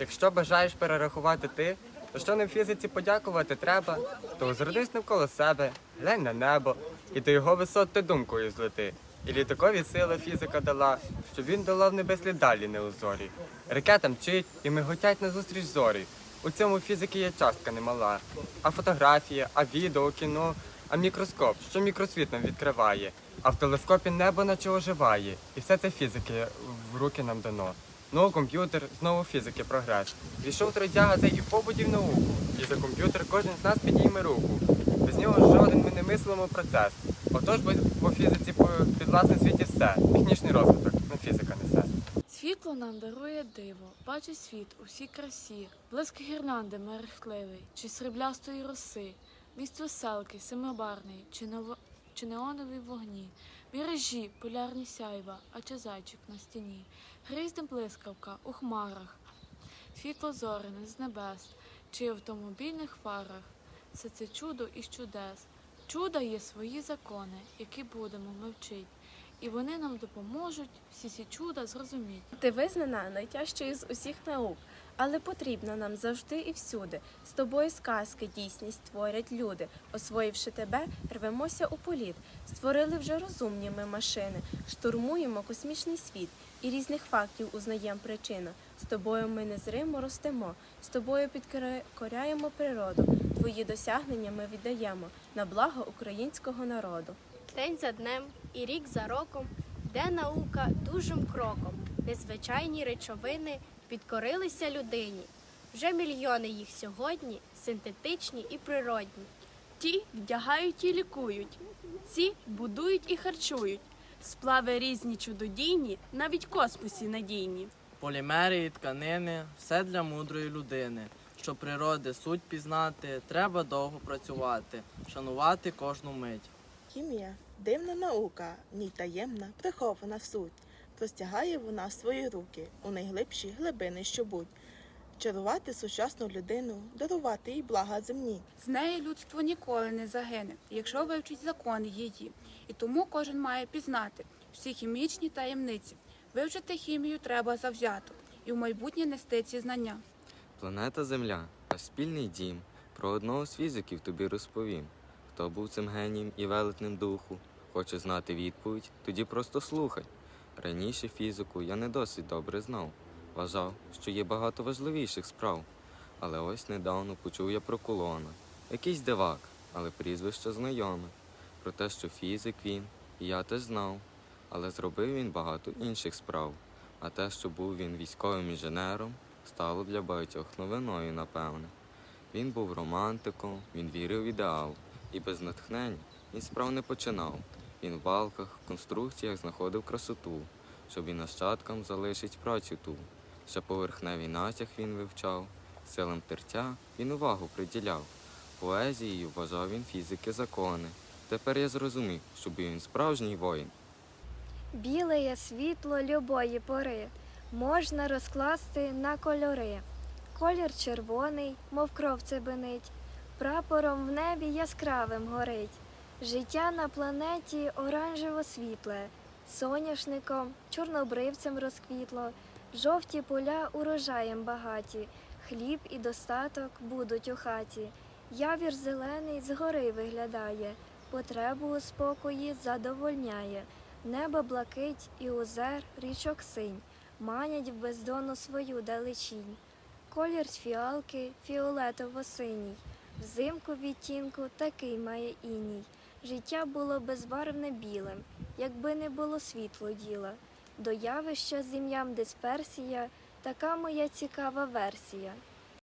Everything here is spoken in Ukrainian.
Якщо бажаєш перерахувати ти, то що не в фізиці подякувати треба, то озирнись навколо себе, глянь на небо, і до його висот ти думкою злети. І літакові сила фізика дала, щоб він долав небеслі далі неузорі. Ракета мчить і миготять назустріч зорі. У цьому фізики є частка немала. А фотографія, а відео, кіно, а мікроскоп, що мікросвіт нам відкриває. А в телескопі небо наче оживає. І все це фізики в руки нам дано. Ну, комп'ютер, знову фізики прогрес. Війшов трудяга цей і побудів науку. І за комп'ютер кожен з нас підійме руку. Без нього жоден ми не мислимо процес. Отож, по фізиці по власне світі все. Технічний розвиток, на фізика несе. Світло нам дарує диво, бачить світ у всій красі, блиск гірнанди мерехтливий, чи сріблястої роси, міст веселки, семибарний, чи, нево... чи неонові вогні, міражі, полярні сяйва, а чи зайчик на стіні, грізне блискавка у хмарах, світло зоряне з небес, чи автомобільних фарах. Все це чудо із чудес. Чуда є свої закони, які будемо ми вчить, і вони нам допоможуть всі ці чуда зрозуміти. Ти визнана найтяжчою з усіх наук, але потрібна нам завжди і всюди. З тобою сказки дійсність творять люди. Освоївши тебе, рвемося у політ. Створили вже розумні ми машини, штурмуємо космічний світ і різних фактів узнаємо причину. З тобою ми незримо ростемо, з тобою підкоряємо природу. Твої досягнення ми віддаємо на благо українського народу. День за днем і рік за роком, де наука дужим кроком, незвичайні речовини підкорилися людині. Вже мільйони їх сьогодні синтетичні і природні. Ті вдягають і лікують, ці будують і харчують. Сплави різні чудодійні, навіть в космосі надійні. Полімери і тканини все для мудрої людини. Щоб природи суть пізнати, треба довго працювати, шанувати кожну мить. Хімія дивна наука, в ній таємна, прихована суть. Простягає вона свої руки у найглибші глибини, що будь. Чарувати сучасну людину, дарувати їй блага земні. З неї людство ніколи не загине, якщо вивчить закони її. І тому кожен має пізнати всі хімічні таємниці. Вивчити хімію треба завзято і в майбутнє нести ці знання. Планета Земля, наш спільний дім. Про одного з фізиків тобі розповім. Хто був цим генієм і велетним духу? Хоче знати відповідь? Тоді просто слухай. Раніше фізику я не досить добре знав. Вважав, що є багато важливіших справ. Але ось недавно почув я про колона. Якийсь дивак, але прізвище знайоме. Про те, що фізик він, я теж знав. Але зробив він багато інших справ. А те, що був він військовим інженером, стало для багатьох новиною, напевне. Він був романтиком, він вірив в ідеал, і без натхнення він справ не починав. Він в балках, в конструкціях знаходив красоту, щоб і нащадкам залишить працю ту. Ще поверхневий натяг він вивчав, силам тертя він увагу приділяв. Поезією вважав він фізики закони. Тепер я зрозумів, що був він справжній воїн. Біле є світло любої пори, можна розкласти на кольори. Колір червоний, мов кров цибенить, прапором в небі яскравим горить. Життя на планеті оранжево світле, соняшником, чорнобривцем розквітло, жовті поля урожаєм багаті, хліб і достаток будуть у хаті. Явір зелений згори виглядає, потребу у спокої задовольняє. Небо блакить і озер, річок синь, манять в бездонну свою далечінь. Колір фіалки фіолетово-синій, взимку відтінку такий має іній. Життя було безбарвне білим, якби не було світло діла. До явища з ім'ям дисперсія, така моя цікава версія.